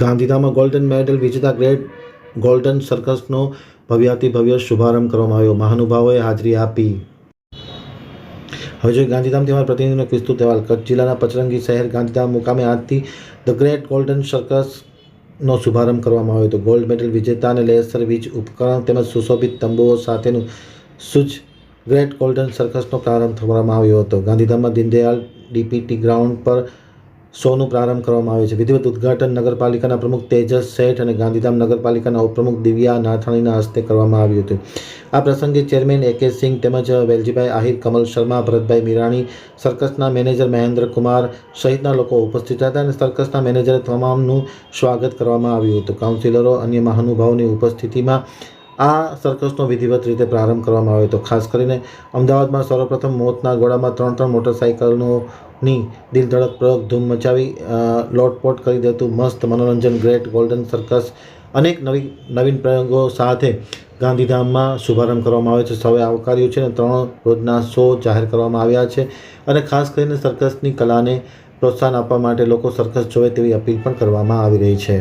ગાંધીધામમાં golden medal વિજેતા great golden સર્કસનો ભવ્યાતિભવ્ય શુભારંભ કરવામાં આવ્યો. મહાનુભાવોએ હાજરી આપી. હવે જોઈએ ગાંધીધામથી અમારા પ્રતિનિધિનો વિસ્તૃત અહેવાલ. કચ્છ જિલ્લાના પચરંગી શહેર ગાંધીધામ મુકામે આજથી ધ ગ્રેટ ગોલ્ડન સર્કસનો શુભારંભ કરવામાં આવ્યો હતો. ગોલ્ડ મેડલ વિજેતા અને લેસર વીજ ઉપકરણ તેમજ સુશોભિત તંબુઓ સાથેનું સુજ ગ્રેટ ગોલ્ડન સર્કસનો પ્રારંભ કરવામાં આવ્યો હતો. ગાંધીધામમાં દીનદયાળ ડીપીટી ગ્રાઉન્ડ પર શોનો પ્રારંભ કરવામાં આવ્યો છે. વિધિવત ઉદ્ઘાટન નગરપાલિકાના પ્રમુખ તેજસ શેઠ અને ગાંધીધામ નગરપાલિકાના ઉપપ્રમુખ દિવ્યા નાથાણીના હસ્તે કરવામાં આવ્યું હતું. આ પ્રસંગે ચેરમેન એ કે સિંહ તેમજ વેલજીભાઈ આહિર, કમલ શર્મા, ભરતભાઈ મીરાણી, સર્કસના મેનેજર મહેન્દ્ર કુમાર સહિતના લોકો ઉપસ્થિત હતા અને સર્કસના મેનેજરે તમામનું સ્વાગત કરવામાં આવ્યું હતું. કાઉન્સિલરો, અન્ય મહાનુભાવોની ઉપસ્થિતિમાં આ સર્કસનો વિધિવત રીતે પ્રારંભ કરવામાં આવ્યો હતો. ખાસ કરીને અમદાવાદમાં સર્વપ્રથમ મોતના ગોળામાં ત્રણ ત્રણ મોટરસાઇકલોની દિલધડક પ્રયોગ ધૂમ મચાવી લોટપોટ કરી દેતું મસ્ત મનોરંજન, ગ્રેટ ગોલ્ડન સર્કસ અનેક નવી, નવીન પ્રયોગો સાથે ગાંધીધામમાં શુભારંભ કરવામાં આવ્યો છે. સૌએ આવકાર્યું છે અને ત્રણ રોજના શો જાહેર કરવામાં આવ્યા છે અને ખાસ કરીને સર્કસની કલાને પ્રોત્સાહન આપવા માટે લોકો સર્કસ જોવે તેવી અપીલ પણ કરવામાં આવી રહી છે.